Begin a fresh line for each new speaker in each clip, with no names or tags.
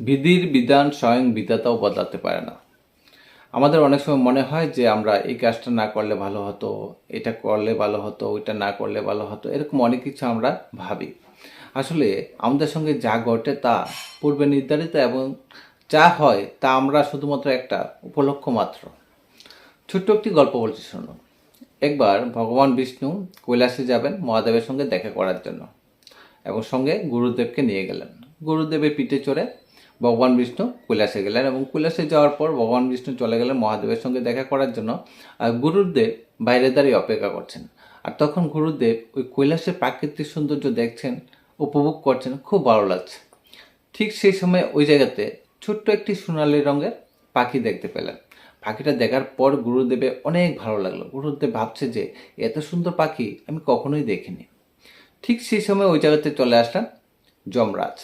বিধির বিধান স্বয়ং বিধাতাও বদলাতে পারে না। আমাদের অনেক সময় মনে হয় যে আমরা এই কাজটা না করলে ভালো হতো, এটা করলে ভালো হতো, ওইটা না করলে ভালো হতো, এরকম অনেক কিছু আমরা ভাবি। আসলে আমাদের সঙ্গে যা ঘটে তা পূর্বে নির্ধারিত এবং যা হয় তা আমরা শুধুমাত্র একটা উপলক্ষ মাত্র। ছোট্ট একটি গল্প বলছি, শোনো। একবার ভগবান বিষ্ণু কৈলাসে যাবেন মহাদেবের সঙ্গে দেখা করার জন্য এবং সঙ্গে গুরুদেবকে নিয়ে গেলেন। গুরুদেবের পিঠে চড়ে ভগবান বিষ্ণু কৈলাসে গেলেন এবং কৈলাসে যাওয়ার পর ভগবান বিষ্ণু চলে গেলেন মহাদেবের সঙ্গে দেখা করার জন্য। গুরুদেব বাইরে দাঁড়িয়ে অপেক্ষা করছেন। আর তখন গুরুদেব ওই কৈলাসের প্রাকৃতিক সৌন্দর্য দেখছেন, উপভোগ করছেন, খুব ভালো লাগছে। ঠিক সেই সময় ওই জায়গাতে ছোট্ট একটি সোনালী রঙের পাখি দেখতে পেলেন। পাখিটা দেখার পর গুরুদেবে অনেক ভালো লাগল। গুরুদেব ভাবছে যে, এত সুন্দর পাখি আমি কখনোই দেখিনি। ঠিক সেই সময় ওই জায়গাতে চলে আসলেন যমরাজ।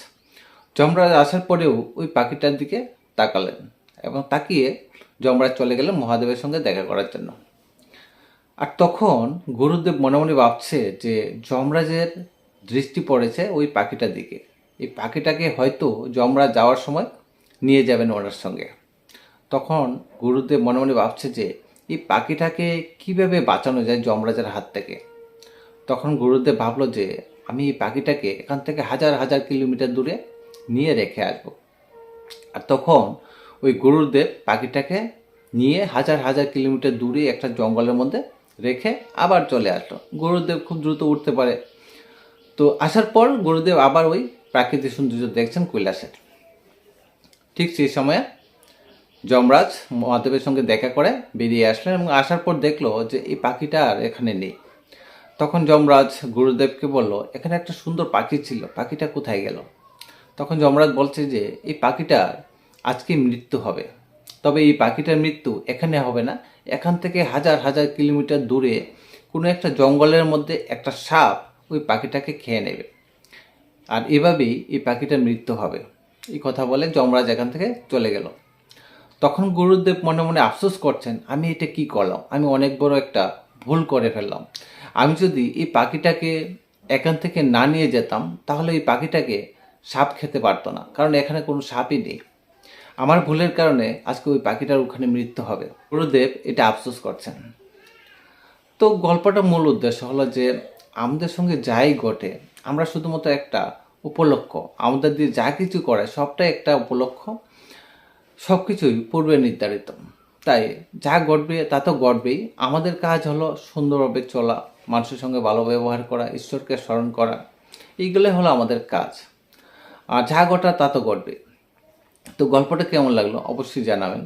যমরাজ আসার পরেও ওই পাখিটার দিকে তাকালেন এবং তাকিয়ে যমরাজ চলে গেলেন মহাদেবের সঙ্গে দেখা করার জন্য। আর তখন গুরুদেব মনে মনে ভাবছে যে যমরাজের দৃষ্টি পড়েছে ওই পাখিটার দিকে। এই পাখিটাকে হয়তো যমরাজ যাওয়ার সময় নিয়ে যাবেন ওনার সঙ্গে। তখন গুরুদেব মনে মনে ভাবছে যে এই পাখিটাকে কীভাবে বাঁচানো যায় যমরাজের হাত থেকে। তখন গুরুদেব ভাবলো যে আমি এই পাখিটাকে এখান থেকে হাজার হাজার কিলোমিটার দূরে নিয়ে রেখে আসব। আর তখন ওই গুরুদেব পাখিটাকে নিয়ে হাজার হাজার কিলোমিটার দূরে একটা জঙ্গলের মধ্যে রেখে আবার চলে আসলো। গুরুদেব খুব দ্রুত উঠতে পারে। তো আসার পর গরুদেব আবার ওই প্রাকৃতিক সৌন্দর্য দেখছেন কৈলাসের। ঠিক সেই সময়ে যমরাজ মহাদেবের সঙ্গে দেখা করে বেরিয়ে আসলেন এবং আসার পর দেখল যে এই পাখিটা আর এখানে নেই। তখন যমরাজ গুরুদেবকে বলল, এখানে একটা সুন্দর পাখি ছিল, পাখিটা কোথায় গেল? তখন যমরাজ বলছে যে, এই পাখিটার আজকে মৃত্যু হবে। তবে এই পাখিটার মৃত্যু এখানে হবে না। এখান থেকে হাজার হাজার কিলোমিটার দূরে কোনো একটা জঙ্গলের মধ্যে একটা সাপ ওই পাখিটাকে খেয়ে নেবে। আর এভাবেই এই পাখিটার মৃত্যু হবে। এই কথা বলে যমরাজ এখান থেকে চলে গেল। তখন গুরুদেব মনে মনে আফসোস করছেন, আমি এটা কি করলাম? আমি অনেক বড় একটা ভুল করে ফেললাম। আমি যদি এই পাখিটাকে এখান থেকে না নিয়ে যেতাম, তাহলে এই পাখিটাকে সাপ খেতে পারতো না, কারণ এখানে কোনো সাপই নেই। আমার ভুলের কারণে আজকে ওই পাখিটার ওখানে মৃত্যু হবে। গুরুদেব এটা আফসোস করছেন। তো গল্পটা মূল উদ্দেশ্য হলো যে, আমাদের সঙ্গে যাই ঘটে, আমরা শুধুমাত্র একটা উপলক্ষ। আমাদের দিয়ে যা কিছু করে, সবটাই একটা উপলক্ষ। সব কিছুই পূর্বে নির্ধারিত। তাই যা ঘটবে, তা তো ঘটবেই। আমাদের কাজ হলো সুন্দরভাবে চলা, মানুষের সঙ্গে ভালো ব্যবহার করা, ঈশ্বরকে স্মরণ করা। এইগুলোই হলো আমাদের কাজ। আর যা ঘটা তা তো ঘটবে তো গল্পটা কেমন লাগল? অবশ্যই জানাবেন।